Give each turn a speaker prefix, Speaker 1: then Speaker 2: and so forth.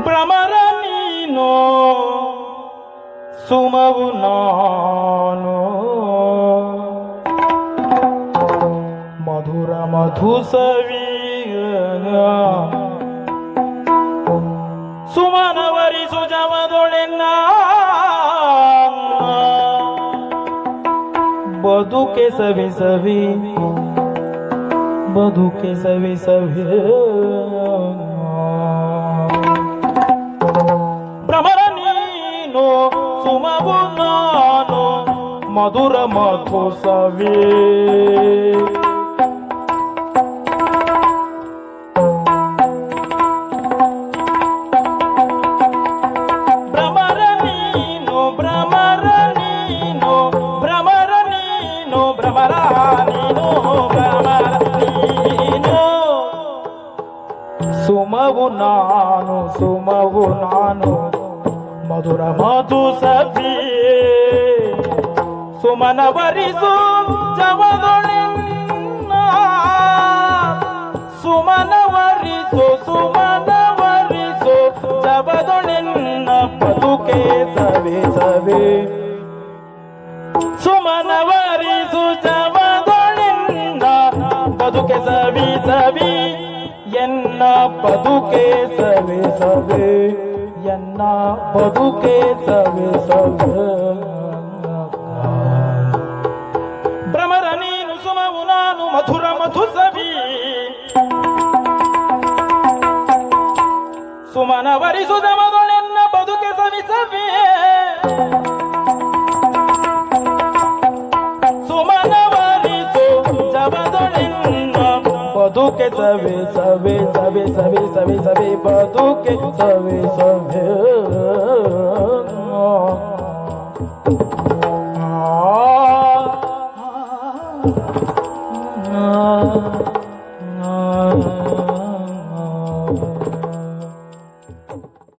Speaker 1: ಭ್ರಮರ ನೀನೋ ಸುಮವು ನಾನು. ಮಧುರ ಮಧು ಸುಮನವರಿ ಸುಜಮದೊಳೆನ್ನ ಬದುಕೆ ಸವಿ ಸವಿ ಬದುಕೆ ಸವಿ ಸವಿ. ಭ್ರಮರ ನೀನು ಭ್ರಮರ ನೀನು. ಸುಮವು ನಾನು ಸುಮವು ನಾನು. ಮಧುರ ಮಧು ಸಭಿ. ಸುಮನ ಬರಿಸು ಜವದೊಳೆ ಸುಮನ ವರಿಸು ಸುಮನ ವರಿಸು ಜವದೊಳೆ ಬದುಕೆ ಸವೆ ಸವೆ. ಸುಮನ ವರಿಸು ಜವದೊಳೆ ಬದುಕೆ ಸವಿ ಸವಿ. ಎನ್ನ ಬದುಕೆ ಸವೆ ಸವೆ. ಎನ್ನ ಬದುಕೆ ಸವ ಸವ. ಭ್ರಮರ ನೀನು ಸುಮವು ನಾನು ಮಧುರ ಮಧು ಸವಿ ಸುಮನ ವರಿಸುದ ಮಗಳೆನ್ನ ಬದುಕೆ ಸವೆ ಸವೆ ಸವೆ ಸವೆ ಸವೆ ಸವೆ ಬದುಕೆ ಸವೆ ಸವೆ. ಆ